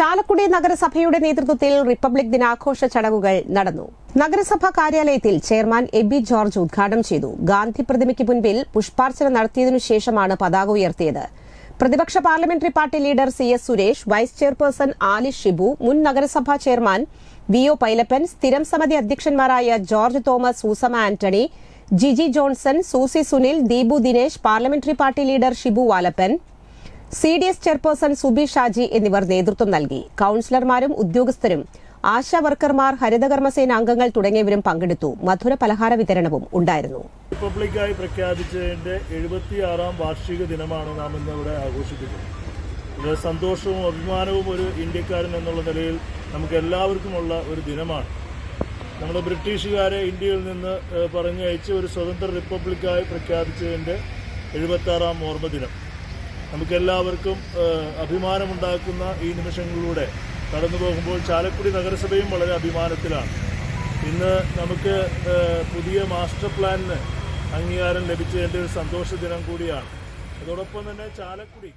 ചാലക്കുടി നഗരസഭയുടെ നേതൃത്വത്തിൽ റിപ്പബ്ലിക് ദിനാഘോഷ ചടങ്ങുകൾ നടന്നു. നഗരസഭാ കാര്യാലയത്തിൽ ചെയർമാൻ എബി ജോർജ് ഉദ്ഘാടനം ചെയ്തു. ഗാന്ധി പ്രതിമയ്ക്ക് മുൻപിൽ പുഷ്പാർച്ചന നടത്തിയതിനു ശേഷമാണ് പതാക ഉയർത്തിയത്. പ്രതിപക്ഷ parliamentary party leader C S Suresh vice chairperson Ali Shibu മുൻ നഗരസഭാ ചെയർമാൻ വി ഒ പൈലപ്പൻ സ്ഥിരം സമിതി അധ്യക്ഷന്മാരായ George Thomas Susama Antony Jiji Johnson Susie Sunil Deepu Dinesh parliamentary party leader Shibu Valappan C D S chairperson Subi Shaji എന്നിവർ നേതൃത്വം നൽകി. കൌൺസിലർമാരും ഉദ്യോഗസ്ഥരും ആശാ വർക്കർമാർ ഹരിതകർമ്മസേന അംഗങ്ങൾ തുടങ്ങിയവരും പങ്കെടുത്തു. മധുര പലഹാര വിതരണവും ഉണ്ടായിരുന്നു. റിപ്പബ്ലിക്കായി പ്രഖ്യാപിച്ചതിന്റെ എഴുപത്തിയാറാം വാർഷിക ദിനമാണ് നാം ഇന്ന് ഇവിടെ ആഘോഷിക്കുന്നത്. ഇത് സന്തോഷവും അഭിമാനവും ഒരു ഇന്ത്യക്കാരൻ എന്നുള്ള നിലയിൽ നമുക്ക് എല്ലാവർക്കുമുള്ള ഒരു ദിനമാണ്. നമ്മൾ ബ്രിട്ടീഷുകാരെ ഇന്ത്യയിൽ നിന്ന് പറഞ്ഞയച്ച് ഒരു സ്വതന്ത്ര റിപ്പബ്ലിക്കായി പ്രഖ്യാപിച്ചതിന്റെ എഴുപത്താറാം ഓർമ്മ ദിനം നമുക്കെല്ലാവർക്കും അഭിമാനമുണ്ടാക്കുന്ന ഈ നിമിഷങ്ങളിലൂടെ കടന്നു പോകുമ്പോൾ ചാലക്കുടി നഗരസഭയും വളരെ അഭിമാനത്തിലാണ്. ഇന്ന് നമുക്ക് പുതിയ മാസ്റ്റർ പ്ലാനിന് അംഗീകാരം ലഭിച്ചതിന്റെ ഒരു സന്തോഷ ദിനം കൂടിയാണ്. അതോടൊപ്പം തന്നെ ചാലക്കുടി.